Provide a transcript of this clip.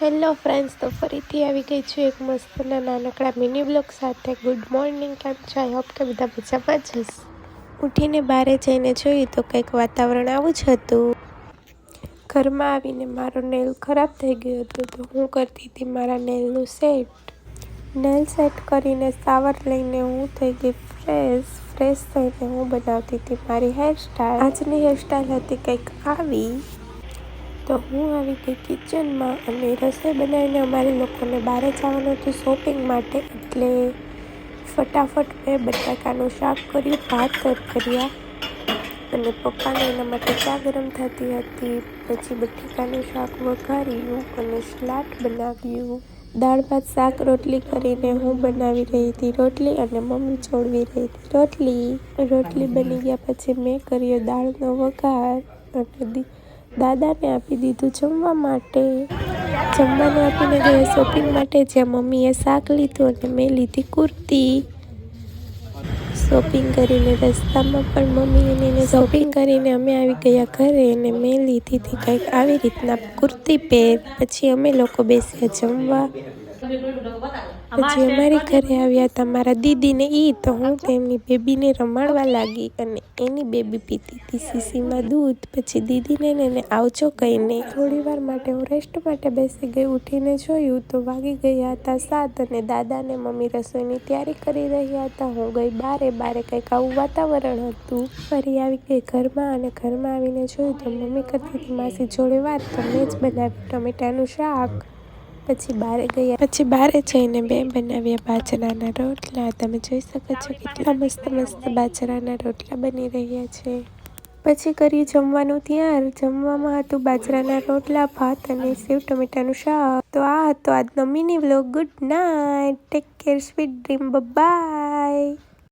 Hello friends, તો ફરીથી આવી ગઈ છું એક મસ્તના નાનકડા મિની બ્લોગ સાથે. ગુડ મોર્નિંગ, કેમ છો? આઈ હોપ કે બધા મજામાં જ ઉઠીને બહારે જઈને જોયું તો કંઈક વાતાવરણ આવું જ હતું. ઘરમાં આવીને મારો નેલ ખરાબ થઈ ગયો હતો, તો હું કરતી હતી મારા નેલનું સેટ. નેલ સેટ કરીને સાવર લઈને હું થઈ ગઈ ફ્રેશ ફ્રેશ થઈને હું બનાવતી હતી મારી હેરસ્ટાઈલ. આજની હેરસ્ટાઈલ હતી કંઈક આવી. તો હું આવી ગઈ કિચનમાં અને રસોઈ બનાવીને અમારે લોકોને બહાર જવાનું હતું શોપિંગ માટે. એટલે ફટાફટ મેં બટાકાનું શાક કર્યું ભાત કર્યા અને પપ્પાને એના માટે ચા ગરમ થતી હતી. પછી બટાકાનું શાક વઘાર્યું અને સ્લાટ બનાવ્યું. દાળ ભાત શાક રોટલી કરીને હું બનાવી રહી હતી રોટલી અને મમ્મી ચોળવી રહી હતી રોટલી. રોટલી બની ગયા પછી મેં કર્યો દાળનો વઘાર અને દી- દાદાને આપી દીધું જમવા માટે. જમવાનું આપીને ગયા શોપિંગ માટે, જ્યાં મમ્મીએ શાક લીધું અને મેં લીધી કુર્તી. શોપિંગ કરીને રસ્તામાં પણ મમ્મી અને એને શોપિંગ કરીને અમે આવી ગયા ઘરે અને મેં લીધી હતી કંઈક આવી રીતના કુર્તી પહેર. પછી અમે લોકો બેસ્યા જમવા. પછી અમારી ઘરે આવ્યા હતા મારા દીદીને એ તો હું તેમની બેબીને રમાડવા લાગી અને એની બેબી પીતી હતી સીસીમાં દૂધ. પછી દીદીને એને આવજો કહીને થોડી વાર માટે હું રેસ્ટ માટે બેસી ગઈ ઉઠીને જોયું તો વાગી ગયા હતા સાત અને દાદા ને મમ્મી રસોઈની તૈયારી કરી રહ્યા હતા. હું ગઈ બારે બારે કંઈક આવું વાતાવરણ હતું. ફરી આવી ગઈ ઘરમાં અને ઘરમાં આવીને જોયું તો મમ્મી કરતી હતી માસી જોડે વાત તો મેં જ બનાવ્યું ટમેટાનું શાક. પછી બહાર ગયા. પછી બહાર જઈને બે બનાવ્યા બાજરાના રોટલા. તમે જોઈ શકો છો કેટલા મસ્ત મસ્ત બાજરાના રોટલા બની રહ્યા છે. પછી કર્યું જમવાનું ત્યાર. જમવામાં હતું બાજરાના રોટલા, ભાત અને સેવ ટમેટાનું શાક. તો આ હતો આજનો mini vlog. Good night. Take care sweet dream bye